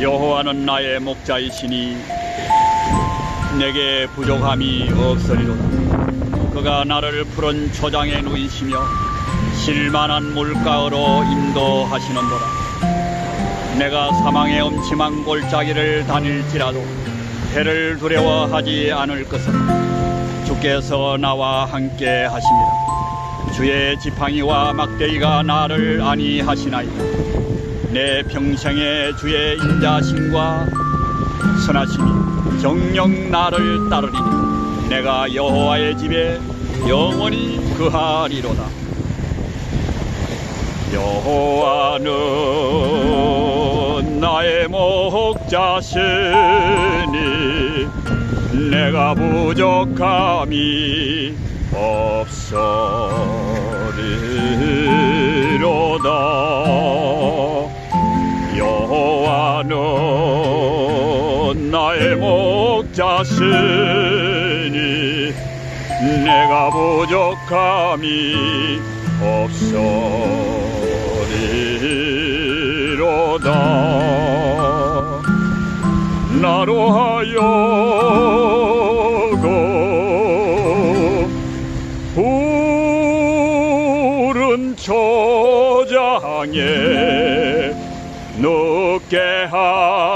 여호와는 나의 목자이시니 내게 부족함이 없으리로다. 그가 나를 푸른 초장에 누이시며 실만한 물가으로 인도하시는도다. 내가 사망의 엄침한 골짜기를 다닐지라도 해를 두려워하지 않을 것은 주께서 나와 함께 하십니다. 주의 지팡이와 막대기가 나를 안위하시나이다. 내 평생에 주의 인자심과 선하심이 정령 나를 따르리니 내가 여호와의 집에 영원히 그하리로다. 여호와는 나의 목자시니 내가 부족함이 없으리 나의 목자시니 내가 부족함이 없으리로다. 나로 하여금 푸른 초장에 눕게 하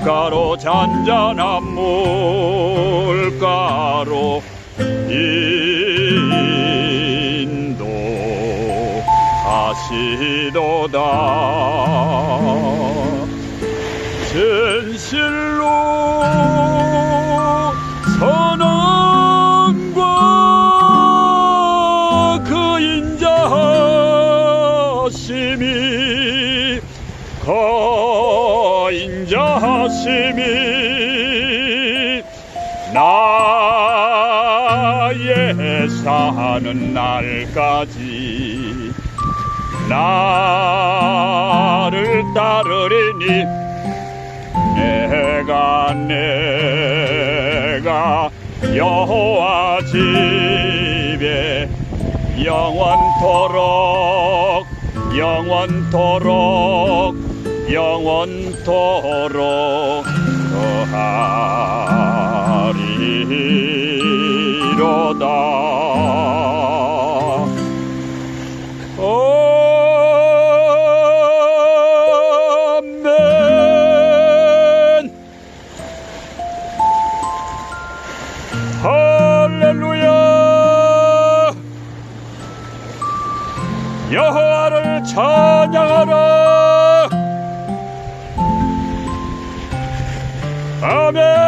물가로 잔잔한 물가로 인도 하시도다. 진실로 선언과 그 인자하심이 그 인자하심이 나의 사는 날까지 나를 따르리니 내가 내가 여호와 집에 영원토록 영원토록 영원토록 거하리로다. 아멘. 할렐루야. 여호와를 찬양하라 Amen.